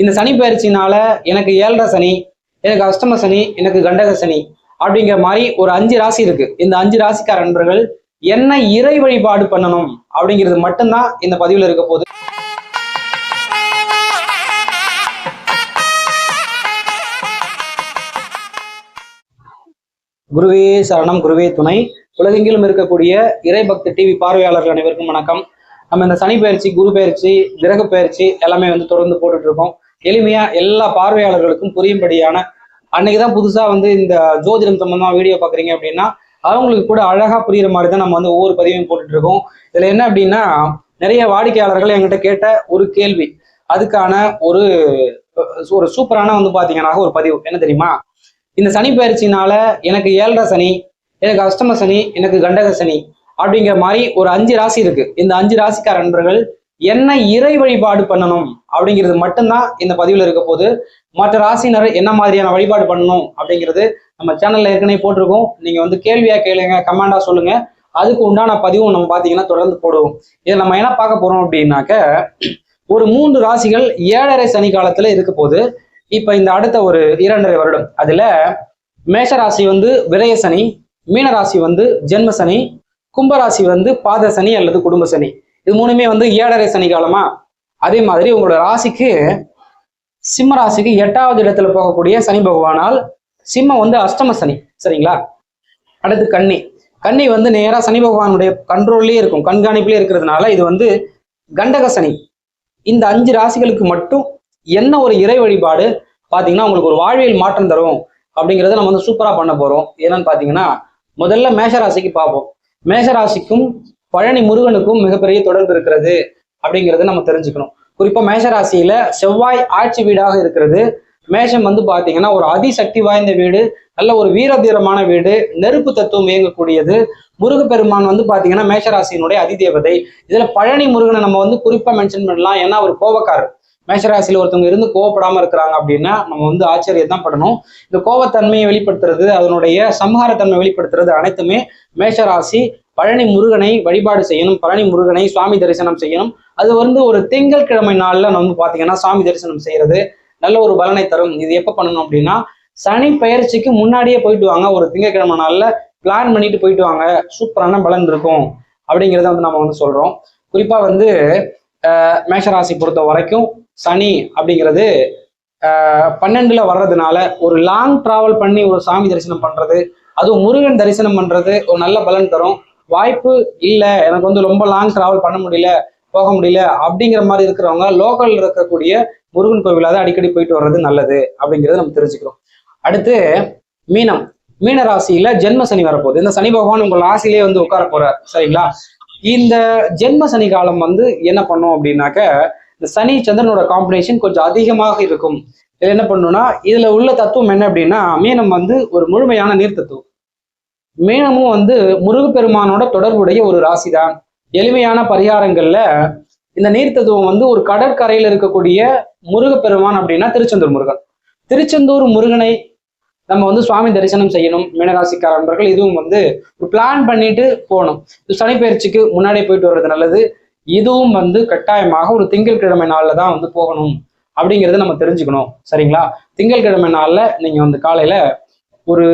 இந்த சனி பயிற்சினால எனக்கு ஏழரை சனி எனக்கு அஷ்டம சனி எனக்கு கண்டக சனி அப்படிங்கிற மாதிரி ஒரு அஞ்சு ராசி இருக்கு. இந்த அஞ்சு ராசிக்கார நண்பர்கள் என்ன இறை வழிபாடு பண்ணணும் அப்படிங்கிறது மட்டும்தான் இந்த பதிவுல இருக்க போகுது. குருவே சரணம் குருவே துணை. உலகெங்கிலும் இருக்கக்கூடிய இறைபக்தி டிவி பார்வையாளர்கள் அனைவருக்கும் வணக்கம். நம்ம இந்த சனி பயிற்சி குரு பயிற்சி கிரக பயிற்சி எல்லாமே வந்து தொடர்ந்து போட்டுட்டு இருக்கோம். எளிமையா எல்லா பார்வையாளர்களுக்கும் புரியும்படியான அன்னைக்கு தான் புதுசா வந்து இந்த ஜோதிடம் சம்பந்தமா வீடியோ பாக்குறீங்க அப்படின்னா அவங்களுக்கு கூட அழகா புரியுற மாதிரி தான் நம்ம வந்து ஒவ்வொரு பதிவையும் போட்டுட்டு இருக்கோம் இதுல என்ன அப்படின்னா நிறைய வாடிக்கையாளர்கள் என்கிட்ட கேட்ட ஒரு கேள்வி. அதுக்கான ஒரு ஒரு சூப்பரான வந்து பாத்தீங்கன்னா ஒரு பதிவு. என்ன தெரியுமா? இந்த சனி பயிற்சினால எனக்கு ஏழரை சனி எனக்கு அஷ்டம சனி எனக்கு கண்டக சனி அப்படிங்கிற மாதிரி ஒரு அஞ்சு ராசி இருக்கு. இந்த அஞ்சு ராசிக்கார நண்பர்கள் என்ன இறை வழிபாடு பண்ணணும் அப்படிங்கிறது மட்டும்தான் இந்த பதிவில் இருக்க போது மற்ற ராசினர் என்ன மாதிரியான வழிபாடு பண்ணணும் அப்படிங்கிறது நம்ம சேனல்ல ஏற்கனவே போட்டிருக்கோம். நீங்க வந்து கேள்வியா கேளுங்க கமெண்டா சொல்லுங்க. அதுக்கு உண்டான பதிவும் நம்ம பாத்தீங்கன்னா தொடர்ந்து போடுவோம். இதை நம்ம என்ன பார்க்க போறோம் அப்படின்னாக்க ஒரு மூன்று ராசிகள் ஏழரை சனி காலத்துல இருக்க போது இப்ப இந்த அடுத்த ஒரு இரண்டரை வருடம் அதுல மேஷராசி வந்து விரய சனி மீனராசி வந்து ஜென்ம சனி கும்பராசி வந்து பாத சனி அல்லது குடும்ப சனி. இது மூணுமே வந்து ஏழரை சனி காலமா? அதே மாதிரி உங்களோட ராசிக்கு சிம்ம ராசிக்கு எட்டாவது இடத்துல போகக்கூடிய சனி பகவானால் சிம்மம் வந்து அஷ்டம சனி சரிங்களா? அடுத்து கண்ணி கன்னி வந்து நேரா சனி பகவானுடைய கண்ட்ரோல்லே இருக்கும் கண்காணிப்புலேயே இருக்கிறதுனால இது வந்து கண்டக சனி. இந்த அஞ்சு ராசிகளுக்கு மட்டும் என்ன ஒரு இறை வழிபாடு? பார்த்தீங்கன்னா உங்களுக்கு ஒரு வாழ்வியல் மாற்றம் தரும் அப்படிங்கிறத நம்ம வந்து சூப்பராக பண்ண போகிறோம் என்னன்னு பார்த்தீங்கன்னா முதல்ல மேஷராசிக்கு பார்ப்போம். மேஷராசிக்கும் பழனி முருகனுக்கும் மிகப்பெரிய தொடர்பு இருக்கிறது அப்படிங்கிறத நம்ம தெரிஞ்சுக்கணும். குறிப்பாக மேஷராசியில செவ்வாய் ஆட்சி வீடாக இருக்கிறது. மேஷம் வந்து பார்த்தீங்கன்னா ஒரு அதிசக்தி வாய்ந்த வீடு நல்ல ஒரு வீரதீரமான வீடு நெருப்பு தத்துவம் இயங்கக்கூடியது. முருகப்பெருமான் வந்து பார்த்தீங்கன்னா மேஷராசியினுடைய அதிதேவதை. இதுல பழனி முருகனை நம்ம வந்து குறிப்பாக மென்ஷன் பண்ணலாம். ஏன்னா அவர் கோபக்காரர். மேஷராசியில் ஒருத்தவங்க இருந்து கோவப்படாம இருக்கிறாங்க அப்படின்னா நம்ம வந்து ஆச்சரியம் தான் படணும் இந்த கோவத்தன்மையை வெளிப்படுத்துறது அதனுடைய சம்ஹாரத்தன்மை வெளிப்படுத்துறது அனைத்துமே மேஷராசி பழனி முருகனை வழிபாடு செய்யணும் பழனி முருகனை சுவாமி தரிசனம் செய்யணும். அது வந்து ஒரு திங்கள் கிழமை நம்ம வந்து பார்த்தீங்கன்னா சாமி தரிசனம் செய்யறது நல்ல ஒரு பலனை தரும். இது எப்போ பண்ணணும் அப்படின்னா சனி பயிற்சிக்கு முன்னாடியே போயிட்டு வாங்க. ஒரு திங்கட்கிழமை நாளில் பிளான் பண்ணிட்டு போயிட்டு வாங்க. சூப்பரான பலன் இருக்கும் அப்படிங்கிறத வந்து நம்ம வந்து சொல்றோம். குறிப்பாக வந்து மேஷராசி பொறுத்த வரைக்கும் சனி அப்படிங்கிறது பன்னெண்டுல வர்றதுனால ஒரு லாங் டிராவல் பண்ணி ஒரு சாமி தரிசனம் பண்றது அதுவும் முருகன் தரிசனம் பண்றது ஒரு நல்ல பலன் தரும். வாய்ப்பு இல்லை எனக்கு வந்து ரொம்ப லாங் டிராவல் பண்ண முடியல போக முடியல அப்படிங்கிற மாதிரி இருக்கிறவங்க லோக்கல்ல இருக்கக்கூடிய முருகன் கோவிலாவது அடிக்கடி போயிட்டு வர்றது நல்லது அப்படிங்கிறத நம்ம தெரிஞ்சுக்கிறோம். அடுத்து மீனம். மீன ராசியில ஜென்ம சனி வரப்போகுது. இந்த சனி பகவான் உங்க ராசியிலே வந்து உட்கார போறார் சரிங்களா? இந்த ஜென்ம சனி காலம் வந்து என்ன பண்ணும் அப்படின்னாக்க இந்த சனி சந்திரனோட காம்பினேஷன் கொஞ்சம் அதிகமாக இருக்கும். இதில் என்ன பண்ணுன்னா இதுல உள்ள தத்துவம் என்ன அப்படின்னா மீனம் வந்து ஒரு முழுமையான நீர் தத்துவம் மீனமும் வந்து முருகப்பெருமானோட தொடர்புடைய ஒரு ராசி தான் எளிமையான பரிகாரங்கள்ல இந்த நீர்த்தத்துவம் வந்து ஒரு கடற்கரையில் இருக்கக்கூடிய முருகப்பெருமான் அப்படின்னா திருச்செந்தூர் முருகன். திருச்செந்தூர் முருகனை நம்ம வந்து சுவாமி தரிசனம் செய்யணும் மீனராசிக்கார நண்பர்கள் இதுவும் வந்து ஒரு பிளான் பண்ணிட்டு போகணும். இது சனிப்பயிற்சிக்கு முன்னாடியே போயிட்டு வர்றது நல்லது. இதுவும் வந்து கட்டாயமாக ஒரு திங்கட்கிழமை நாளில் தான் வந்து போகணும் அப்படிங்கிறத நம்ம தெரிஞ்சுக்கணும். சரிங்களா? திங்கட்கிழமை நாளில் நீங்கள் வந்து காலையில ஒரு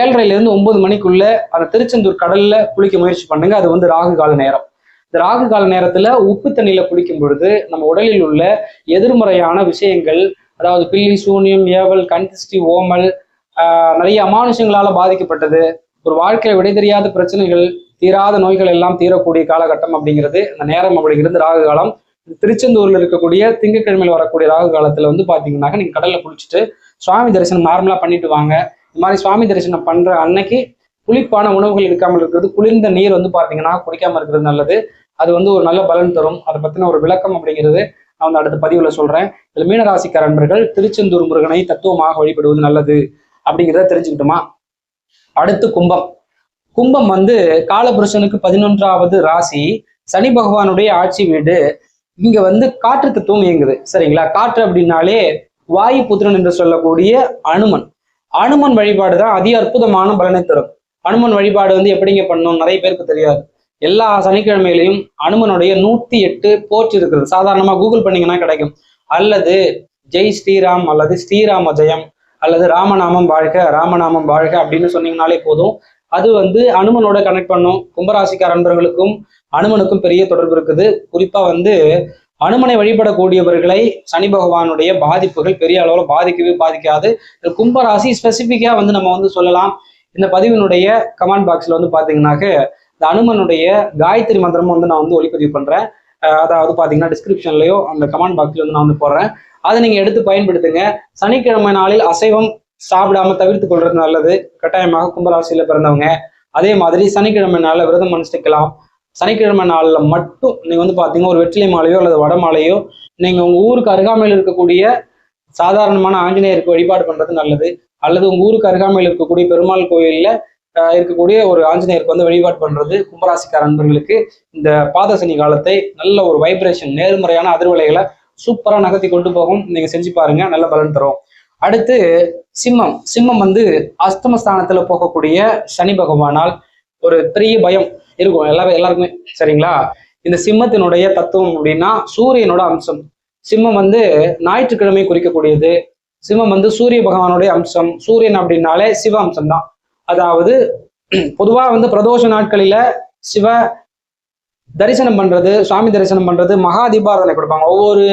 ஏழரைலேருந்து ஒன்பது மணிக்குள்ள அந்த திருச்செந்தூர் கடல்ல குளிக்க முயற்சி பண்ணுங்க. அது வந்து ராகு கால நேரம். இந்த ராகு கால நேரத்துல உப்பு தண்ணியில குளிக்கும் பொழுது நம்ம உடலில் உள்ள எதிர்மறையான விஷயங்கள் அதாவது பில்லி சூனியம் ஏவல் கண்திஷ்டி ஓமல் நிறைய அமானுஷங்களால பாதிக்கப்பட்டது ஒரு வாழ்க்கையில விடை தெரியாத பிரச்சனைகள் தீராத நோய்கள் எல்லாம் தீரக்கூடிய காலகட்டம் அப்படிங்கிறது அந்த நேரம் அப்படிங்கிறது ராகு காலம். திருச்செந்தூர்ல இருக்கக்கூடிய திங்கட்கிழமையில் வரக்கூடிய ராகு காலத்துல வந்து பாத்தீங்கன்னாக்க நீங்க கடல்ல குளிச்சுட்டு சுவாமி தரிசனம் நார்மலா பண்ணிட்டு வாங்க. இந்த மாதிரி சுவாமி தரிசனம் பண்ற அன்னைக்கு புளிப்பான உணவுகள் எடுக்காமல் இருக்கிறது. குளிர்ந்த நீர் வந்து பாத்தீங்கன்னா குடிக்காம இருக்கிறது நல்லது. அது வந்து ஒரு நல்ல பலன் தரும். அதை பத்தின ஒரு விளக்கம் அப்படிங்கிறது நான் வந்து அடுத்த பதிவுல சொல்றேன். இதுல மீனராசிக்கார நண்பர்கள் திருச்செந்தூர் முருகனை தத்துவமாக வழிபடுவது நல்லது அப்படிங்கிறத தெரிஞ்சுக்கிட்டோமா? அடுத்து கும்பம். கும்பம் வந்து காலபுருஷனுக்கு பதினொன்றாவது ராசி. சனி பகவானுடைய ஆட்சி வீடு. இங்க வந்து காற்று தத்துவம் இயங்குது. சரிங்களா? காற்று அப்படின்னாலே வாயு புத்திரன் என்று சொல்லக்கூடிய அனுமன். அனுமன் வழிபாடு தான் அதி அற்புதமான பலனை தரும். அனுமன் வழிபாடு வந்து எப்படிங்க பண்ணணும்? நிறைய பேருக்கு தெரியாது. எல்லா சனிக்கிழமைகளையும் அனுமனுடைய நூத்தி எட்டு போர்ச்சு இருக்கிறது சாதாரணமா கூகுள் பண்ணீங்கன்னா கிடைக்கும். அல்லது ஜெய் ஸ்ரீராம் அல்லது ஸ்ரீராம ஜெயம் அல்லது ராமநாமம் வாழ்க ராமநாமம் வாழ்க அப்படின்னு சொன்னீங்கனாலே போதும். அது வந்து அனுமனோட கனெக்ட் பண்ணும். கும்பராசிக்கார அன்பர்களுக்கும் அனுமனுக்கும் பெரிய தொடர்பு இருக்குது. குறிப்பா வந்து அனுமனை வழிபடக்கூடியவர்களை சனி பகவானுடைய பாதிப்புகள் பெரிய அளவில் பாதிக்கவே பாதிக்காது. இந்த கும்பராசி ஸ்பெசிஃபிக்காக வந்து நம்ம வந்து சொல்லலாம். இந்த பதிவினுடைய கமெண்ட் பாக்ஸில் வந்து பார்த்தீங்கன்னாக்க இந்த அனுமனுடைய காயத்ரி மந்திரமும் வந்து நான் வந்து ஒளிப்பதிவு பண்ணுறேன் அதாவது பார்த்தீங்கன்னா டிஸ்கிரிப்ஷன்லையோ அந்த கமெண்ட் பாக்ஸில் வந்து நான் வந்து போடுறேன். அதை நீங்கள் எடுத்து பயன்படுத்துங்க. சனிக்கிழமை நாளில் அசைவம் சாப்பிடாம தவிர்த்து கொள்றது நல்லது. கட்டாயமாக கும்பராசியில் பிறந்தவங்க. அதே மாதிரி சனிக்கிழமை நாளில் விரதம் அனுஷ்டிக்கலாம். சனிக்கிழமை நாளில் மட்டும் நீங்கள் வந்து பார்த்தீங்கன்னா ஒரு வெற்றிலை மாலையோ அல்லது வட மாலையோ நீங்கள் உங்கள் ஊருக்கு அருகாமையில் இருக்கக்கூடிய சாதாரணமான ஆஞ்சநேயருக்கு வழிபாடு பண்ணுறது நல்லது. அல்லது உங்கள் ஊருக்கு அருகாமையில் இருக்கக்கூடிய பெருமாள் கோயிலில் இருக்கக்கூடிய ஒரு ஆஞ்சநேயருக்கு வந்து வழிபாடு பண்ணுறது கும்பராசிக்கார நண்பர்களுக்கு இந்த பாத சனி காலத்தை நல்ல ஒரு வைப்ரேஷன் நேர்மறையான அதிர்வலைகளை சூப்பராக நகர்த்தி கொண்டு போகும். நீங்கள் செஞ்சு பாருங்க நல்ல பலன் தரும். அடுத்து சிம்மம். சிம்மம் வந்து அஸ்தமஸ்தானத்தில் போகக்கூடிய சனி பகவானால் ஒரு பெரிய பயம். இருக்கும். எல்லாமே எல்லாருக்குமே. சரிங்களா? இந்த சிம்மத்தினுடைய தத்துவம் அப்படின்னா சூரியனோட அம்சம். சிம்மம் வந்து ஞாயிற்றுக்கிழமை குறிக்கக்கூடியது. சிம்மம் வந்து சூரிய பகவானுடைய அம்சம். சூரியன் அப்படின்னாலே சிவ அம்சம் தான் அதாவது பொதுவா வந்து பிரதோஷ நாட்களில சிவ தரிசனம் பண்றது சுவாமி தரிசனம் பண்றது மகா தீபாரதனை கொடுப்பாங்க. ஒவ்வொரு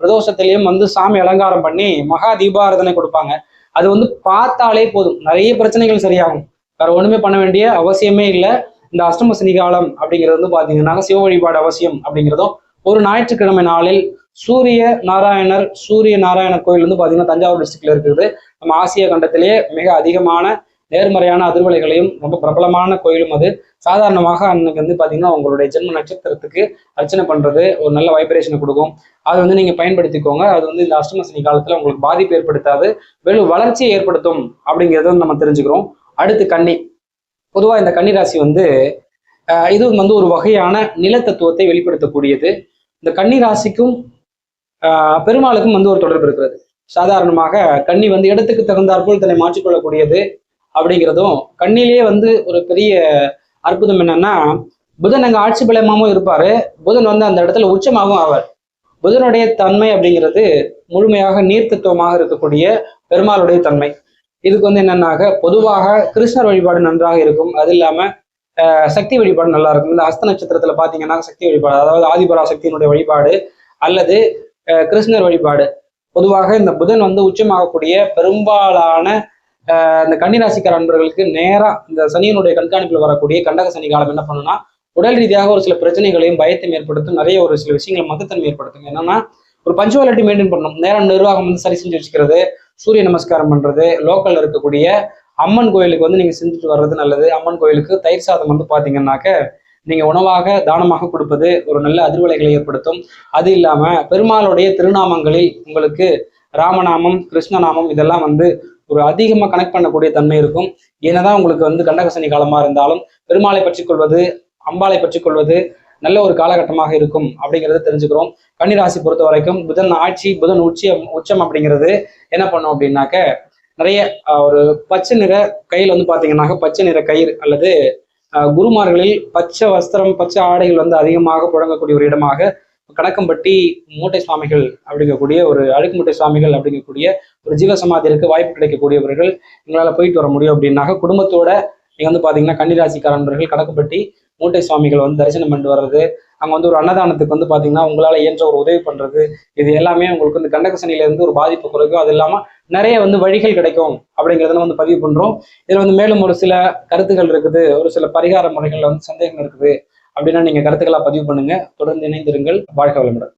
பிரதோஷத்திலையும் வந்து சாமி அலங்காரம் பண்ணி மகா தீபாரதனை கொடுப்பாங்க. அது வந்து பார்த்தாலே போதும். நிறைய பிரச்சனைகள் சரியாகும். வேற ஒண்ணுமே பண்ண வேண்டிய அவசியமே இல்லை. இந்த அஷ்டம காலம் அப்படிங்கிறது வந்து பார்த்தீங்கன்னா சிவ வழிபாடு அவசியம் அப்படிங்கிறதும் ஒரு ஞாயிற்றுக்கிழமை நாளில் சூரிய நாராயணர் சூரிய நாராயணர் கோயில் வந்து பார்த்தீங்கன்னா தஞ்சாவூர் டிஸ்ட்ரிக்ட்ல இருக்குது. நம்ம ஆசிய கண்டத்திலேயே மிக அதிகமான நேர்மறையான அதிர்வலைகளையும் ரொம்ப பிரபலமான கோயிலும் அது. சாதாரணமாக அன்னைக்கு வந்து பார்த்தீங்கன்னா உங்களுடைய ஜென்ம நட்சத்திரத்துக்கு அர்ச்சனை பண்ணுறது ஒரு நல்ல வைப்ரேஷனை கொடுக்கும். அது வந்து நீங்கள் பயன்படுத்திக்கோங்க. அது வந்து இந்த அஷ்டமசனி காலத்தில் உங்களுக்கு பாதிப்பு ஏற்படுத்தாது. வெறும் வளர்ச்சியை ஏற்படுத்தும் அப்படிங்கிறத நம்ம தெரிஞ்சுக்கிறோம். அடுத்து கன்னி. பொதுவாக இந்த கன்னிராசி வந்து இது வந்து ஒரு வகையான நிலத்தத்துவத்தை வெளிப்படுத்தக்கூடியது. இந்த கன்னிராசிக்கும் ஆஹ் பெருமாளுக்கும் வந்து ஒரு தொடர்பு இருக்கிறது. சாதாரணமாக கன்னி வந்து இடத்துக்கு தகுந்தாற்போல் தன்னை மாற்றிக்கொள்ளக்கூடியது அப்படிங்கிறதும் கண்ணிலேயே வந்து ஒரு பெரிய அற்புதம் என்னன்னா புதன் அங்கே ஆட்சி பலமாகவும் இருப்பார். புதன் வந்து அந்த இடத்துல உச்சமாகவும் ஆவார். புதனுடைய தன்மை அப்படிங்கிறது முழுமையாக நீர்த்தத்துவமாக இருக்கக்கூடிய பெருமாளுடைய தன்மை. இதுக்கு வந்து என்னன்னாக்க பொதுவாக கிருஷ்ணர் வழிபாடு நன்றாக இருக்கும். அது இல்லாம ஆஹ் சக்தி வழிபாடு நல்லா இருக்கும். இந்த அஸ்த நட்சத்திரத்துல பாத்தீங்கன்னா சக்தி வழிபாடு அதாவது ஆதிபராசக்தியினுடைய வழிபாடு அல்லது கிருஷ்ணர் வழிபாடு. பொதுவாக இந்த புதன் வந்து உச்சமாகக்கூடிய பெரும்பாலான இந்த கன்னிராசிக்கார அன்பர்களுக்கு நேராக இந்த சனியினுடைய கண்காணிப்பில் வரக்கூடிய கண்டக சனி காலம் என்ன பண்ணுன்னா உடல் ரீதியாக ஒரு சில பிரச்சனைகளையும் பயத்தையும் ஏற்படுத்தும் நிறைய ஒரு சில விஷயங்களை மதத்தன்மை ஏற்படுத்தும். என்னன்னா ஒரு பஞ்சுவாலிட்டி மெயின்டைன் பண்ணணும். நேரம் நிர்வாகம் வந்து சரி செஞ்சு வச்சுக்கிறது சூரிய நமஸ்காரம் பண்றது லோக்கல்ல இருக்கக்கூடிய அம்மன் கோயிலுக்கு வந்து நீங்க செஞ்சுட்டு வர்றது நல்லது. அம்மன் கோயிலுக்கு தயிர் சாதம் வந்து பாத்தீங்கன்னாக்க நீங்க உணவாக தானமாக கொடுப்பது ஒரு நல்ல அதிர்வலைகளை ஏற்படுத்தும். அது இல்லாம பெருமாளுடைய திருநாமங்களில் உங்களுக்கு ராமநாமம் கிருஷ்ணநாமம் இதெல்லாம் வந்து ஒரு அதிகமா கனெக்ட் பண்ணக்கூடிய தன்மை இருக்கும். என்னதான் உங்களுக்கு வந்து கண்டகசனி காலமா இருந்தாலும் பெருமாளை பற்றி கொள்வது அம்பாளை பற்றி கொள்வது நல்ல ஒரு காலகட்டமாக இருக்கும் அப்படிங்கிறத தெரிஞ்சுக்கிறோம். கன்னிராசி பொறுத்த வரைக்கும் புதன் ஆட்சி புதன் உச்சம் உச்சம் அப்படிங்கிறது என்ன பண்ணும் அப்படின்னாக்க நிறைய ஒரு பச்சை நிற கையில் வந்து பார்த்தீங்கன்னாக்க பச்சை நிற கயிறு அல்லது ஆஹ், குருமார்களில் பச்சை வஸ்திரம் பச்சை ஆடைகள் வந்து அதிகமாக புழங்கக்கூடிய ஒரு இடமாக கணக்கம்பட்டி மூட்டை சுவாமிகள் அப்படிங்கக்கூடிய ஒரு அழுக்குமுட்டை சுவாமிகள் அப்படிங்கக்கூடிய ஒரு ஜீவசமாதிற்கு வாய்ப்பு கிடைக்கக்கூடியவர்கள் எங்களால் போயிட்டு வர முடியும் அப்படின்னாக்க குடும்பத்தோட நீங்க வந்து பாத்தீங்கன்னா கன்னிராசிக்காரன்பர்கள் கணக்குப்பட்டி மூட்டை சுவாமிகள் வந்து தரிசனம் பண்ணிட்டு வர்றது அங்கே வந்து ஒரு அன்னதானத்துக்கு வந்து பார்த்தீங்கன்னா உங்களால் இயன்ற ஒரு உதவி பண்ணுறது இது எல்லாமே உங்களுக்கு வந்து கண்டக இருந்து ஒரு பாதிப்பு குறைக்கும். அது இல்லாமல் நிறைய வந்து வழிகள் கிடைக்கும் அப்படிங்கிறத வந்து பதிவு பண்ணுறோம் இதில் வந்து மேலும் ஒரு சில கருத்துக்கள் இருக்குது ஒரு சில பரிகார முறைகளில் வந்து சந்தேகம் இருக்குது அப்படின்னா நீங்கள் கருத்துக்களாக பதிவு பண்ணுங்கள் தொடர்ந்து இணைந்திருங்கள். வாழ்க வளமுடன்.